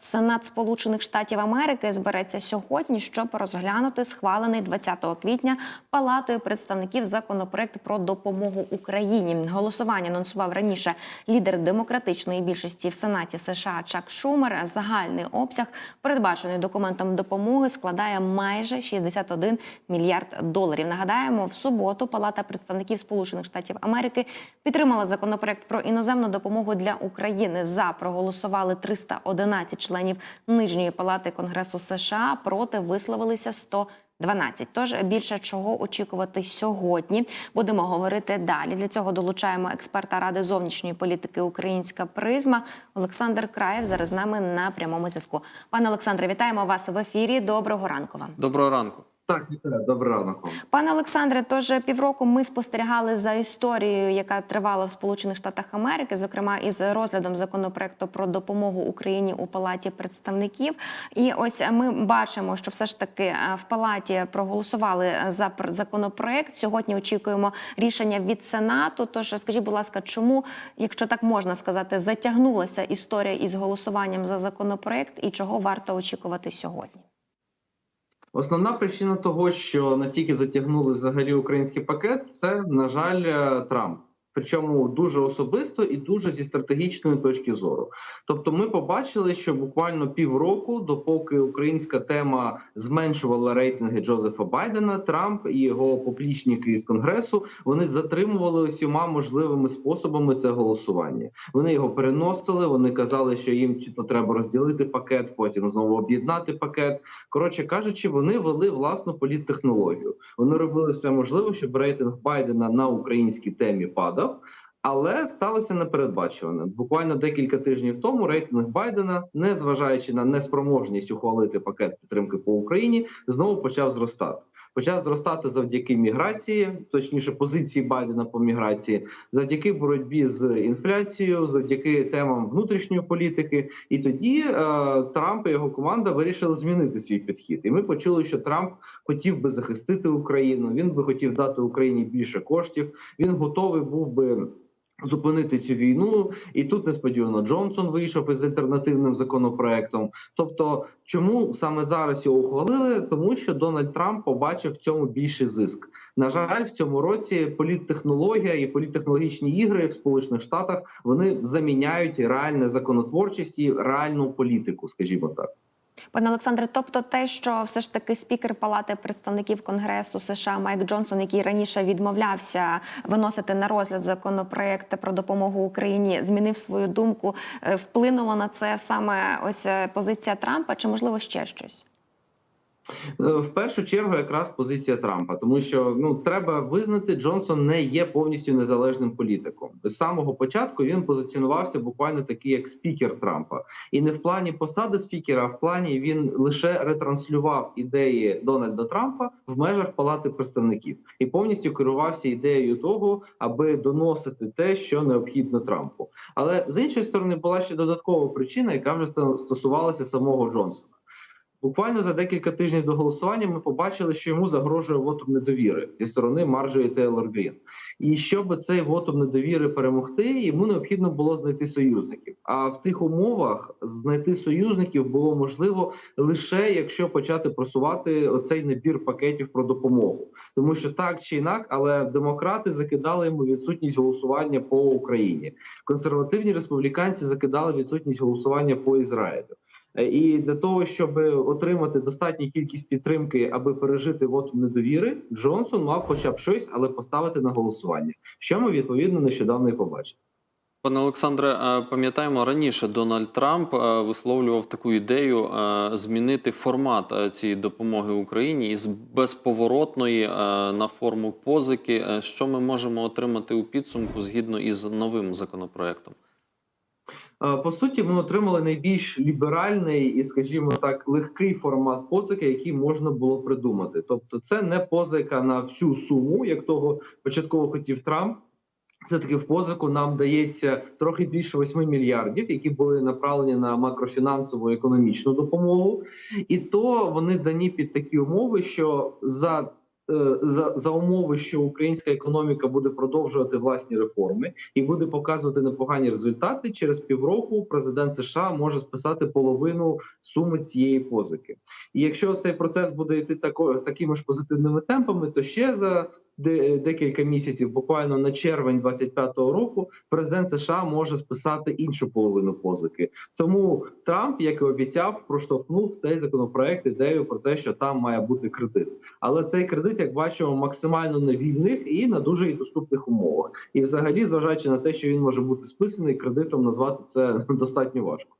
Сенат Сполучених Штатів Америки збереться сьогодні, щоб розглянути схвалений 20 квітня Палатою представників законопроект про допомогу Україні. Голосування анонсував раніше лідер демократичної більшості в Сенаті США Чак Шумер. Загальний обсяг передбачений документом допомоги складає майже 61 мільярд доларів. Нагадаємо, в суботу Палата представників Сполучених Штатів Америки підтримала законопроект про іноземну допомогу для України. За проголосували 311 членів нижньої палати Конгресу США. Проти висловилися 112. Тож більше чого очікувати сьогодні. Будемо говорити далі. Для цього долучаємо експерта ради зовнішньої політики Українська призма Олександр Краєв. Зараз з нами на прямому зв'язку. Пане Олександре, вітаємо вас в ефірі. Доброго ранку вам. Доброго ранку. Так, вітаю, добрий ранок. вам. Пане Олександре, тож півроку ми спостерігали за історією, яка тривала в Сполучених Штатах Америки, зокрема із розглядом законопроекту про допомогу Україні у палаті представників. І ось ми бачимо, що все ж таки е, в палаті проголосували за пр- законопроект. Сьогодні очікуємо рішення від Сенату. Тож скажіть, будь ласка, чому, якщо так можна сказати, затягнулася історія із голосуванням за законопроект, і чого варто очікувати сьогодні? Основна причина того, що настільки затягнули взагалі український пакет, це на жаль е, Трамп. Причому дуже особисто і дуже зі стратегічної точки зору. Тобто, ми побачили, що буквально півроку, допоки українська тема зменшувала рейтинги Джозефа Байдена, Трамп і його поплічники з конгресу вони затримували усіма можливими способами це голосування. Вони його переносили. Вони казали, що їм чи то треба розділити пакет, потім знову об'єднати пакет. Коротше кажучи, вони вели власну політтехнологію. Вони робили все можливе, щоб рейтинг Байдена на українській темі падав. mercado Але сталося непередбачуване. Буквально декілька тижнів тому рейтинг Байдена, не зважаючи на неспроможність ухвалити пакет підтримки по Україні, знову почав зростати. Почав зростати завдяки міграції, точніше позиції Байдена по міграції, завдяки боротьбі з інфляцією, завдяки темам внутрішньої політики. І тоді е, Трамп і його команда вирішили змінити свій підхід. І ми почули, що Трамп хотів би захистити Україну. Він би хотів дати Україні більше коштів. Він готовий був би. Зупинити цю війну, і тут несподівано Джонсон вийшов із альтернативним законопроектом. Тобто, чому саме зараз його ухвалили? Тому що Дональд Трамп побачив в цьому більший зиск. На жаль, в цьому році політтехнологія і політтехнологічні ігри в Сполучених Штатах вони заміняють реальне законотворчість і реальну політику, скажімо так. Пане Олександре, тобто те, що все ж таки спікер Палати представників Конгресу США Майк Джонсон, який раніше відмовлявся виносити на розгляд законопроект про допомогу Україні, змінив свою думку, е, вплинуло на це саме ось е, позиція Трампа, чи можливо ще щось? Е, В першу чергу, якраз позиція Трампа, тому що ну треба визнати, Джонсон не є повністю незалежним політиком. З самого початку він позиціонувався буквально такий, як спікер Трампа, і не в плані посади спікера, а в плані він лише ретранслював ідеї Дональда Трампа в межах палати представників і повністю керувався ідеєю того, аби доносити те, що необхідно Трампу. Але з іншої сторони була ще додаткова причина, яка вже стосувалася самого Джонсона. Буквально за декілька тижнів до голосування ми побачили, що йому загрожує вотум недовіри зі сторони Марджої Тейлор Грін. І щоб цей вотум недовіри перемогти, йому необхідно було знайти союзників. А в тих умовах знайти союзників було можливо лише якщо почати просувати оцей набір пакетів про допомогу, тому що так чи інак, але демократи закидали йому відсутність голосування по Україні. Консервативні республіканці закидали відсутність голосування по Ізраїлю. Е, І для того, щоб отримати достатню кількість підтримки, аби пережити вотум недовіри, Джонсон мав хоча б щось, але поставити на голосування, що ми відповідно нещодавно і побачили. Пане Олександре, е, пам'ятаємо раніше Дональд Трамп е, висловлював таку ідею змінити формат цієї допомоги Україні із безповоротної на форму позики. Що ми можемо отримати у підсумку згідно із новим законопроектом? Е, По суті, ми отримали найбільш ліберальний і, скажімо так, легкий формат позики, який можна було придумати. Тобто, це не позика на всю суму, як того початково хотів Трамп. Все таки в позику нам дається трохи більше 8 мільярдів, які були направлені на макрофінансову економічну допомогу, і то вони дані під такі умови, що за за, за умови, що українська економіка буде продовжувати власні реформи і буде показувати непогані результати. Через півроку президент США може списати половину суми цієї позики. І якщо цей процес буде йти тако, такими ж позитивними темпами, то ще за декілька місяців, буквально на червень 25-го року, президент США може списати іншу половину позики. Тому Трамп, як і обіцяв, проштовхнув цей законопроект ідею про те, що там має бути кредит. Але цей кредит, як бачимо, максимально на вільних і на дуже доступних умовах. І, взагалі, зважаючи на те, що він може бути списаний кредитом, назвати це достатньо важко.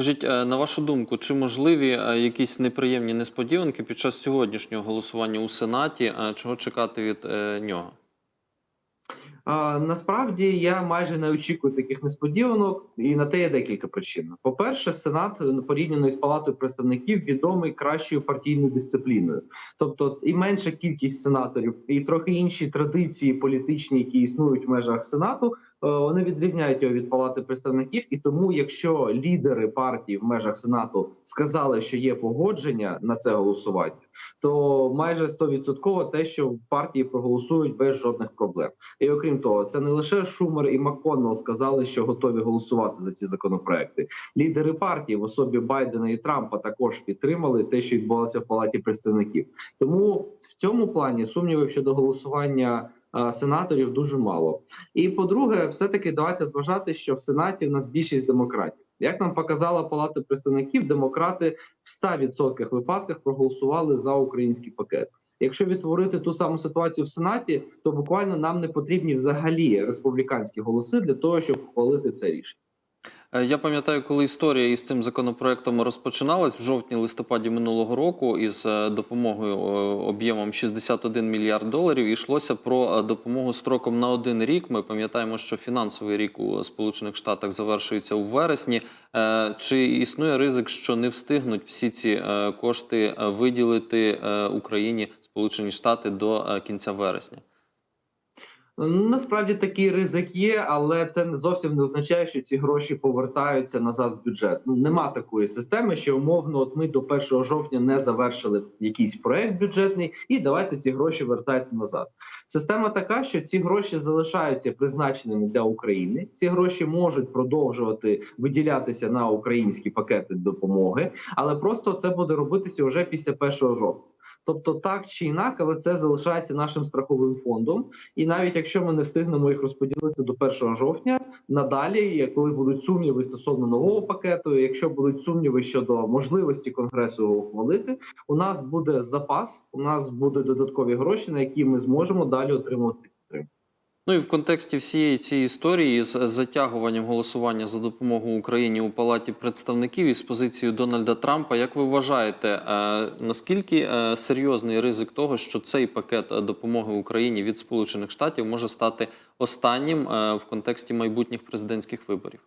Скажіть, е, на вашу думку, чи можливі е, якісь неприємні несподіванки під час сьогоднішнього голосування у Сенаті? Е, Чого чекати від нього? Насправді я майже не очікую таких несподіванок, і на те є декілька причин. По-перше, Сенат порівняно із палатою представників відомий кращою партійною дисципліною, тобто і менша кількість сенаторів, і трохи інші традиції політичні, які існують в межах Сенату. Е, Вони відрізняють його від палати представників, і тому, якщо лідери партії в межах сенату сказали, що є погодження на це голосування, то майже 100% те, що в партії проголосують без жодних проблем. І окрім того, це не лише Шумер і Макконнелл сказали, що готові голосувати за ці законопроекти. Лідери партії в особі Байдена і Трампа також підтримали те, що відбулося в палаті представників. Тому в цьому плані сумнівів щодо голосування. А, Сенаторів дуже мало, і по-друге, все таки давайте зважати, що в сенаті в нас більшість демократів. Як нам показала Палата представників, демократи в 100% випадках проголосували за український пакет. Якщо відтворити ту саму ситуацію в Сенаті, то буквально нам не потрібні взагалі республіканські голоси для того, щоб ухвалити це рішення. Е, Я пам'ятаю, коли історія із цим законопроектом розпочиналась в жовтні-листопаді минулого року із е, допомогою об'ємом 61 мільярд доларів. Йшлося про е, допомогу строком на один рік. Ми пам'ятаємо, що фінансовий рік у Сполучених Штатах завершується у вересні. Чи існує ризик, що не встигнуть всі ці кошти виділити Україні Сполучені Штати до кінця вересня? Ну, Насправді такий ризик є, але це не зовсім не означає, що ці гроші повертаються назад в бюджет. Ну нема такої системи, що умовно, от ми до 1 жовтня не завершили якийсь проект бюджетний, і давайте ці гроші вертайте назад. Система така, що ці гроші залишаються призначеними для України. Ці гроші можуть продовжувати виділятися на українські пакети допомоги, але просто це буде робитися вже після 1 жовтня. Тобто, так чи інак, але це залишається нашим страховим фондом. І навіть якщо ми не встигнемо їх розподілити до 1 жовтня, надалі, коли будуть сумніви стосовно нового пакету, якщо будуть сумніви щодо можливості конгресу його ухвалити, у нас буде запас, у нас будуть додаткові гроші, на які ми зможемо далі отримувати підтримку. Ну і в контексті всієї цієї історії з затягуванням голосування за допомогу Україні у палаті представників із позицією Дональда Трампа, як ви вважаєте, е, наскільки е, серйозний ризик того, що цей пакет е, допомоги Україні від Сполучених Штатів може стати останнім в контексті майбутніх президентських виборів?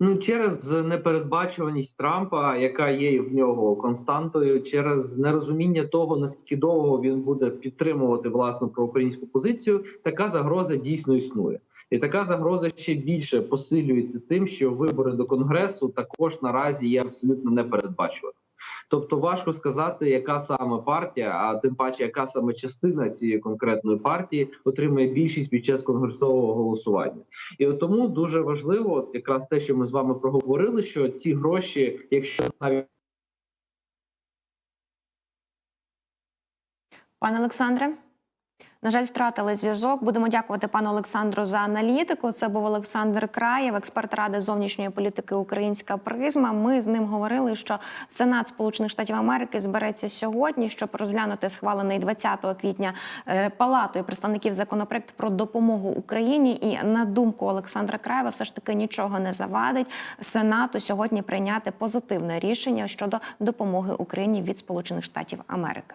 Ну через непередбачуваність Трампа, яка є в нього константою, через нерозуміння того наскільки довго він буде підтримувати власну проукраїнську позицію, така загроза дійсно існує, і така загроза ще більше посилюється тим, що вибори до конгресу також наразі є абсолютно непередбачуваними. Тобто важко сказати, яка саме партія, а тим паче, яка саме частина цієї конкретної партії отримає більшість під час конгресового голосування. І тому дуже важливо, якраз те, що ми з вами проговорили, що ці гроші, якщо навіть Пане Олександре, на жаль, втратили зв'язок. Будемо дякувати пану Олександру за аналітику. Це був Олександр Краєв, експерт ради зовнішньої політики Українська призма. Ми з ним говорили, що Сенат Сполучених Штатів Америки збереться сьогодні, щоб розглянути схвалений 20 квітня е, палатою представників законопроект про допомогу Україні. І на думку Олександра Краєва, все ж таки нічого не завадить Сенату сьогодні прийняти позитивне рішення щодо допомоги Україні від Сполучених Штатів Америки.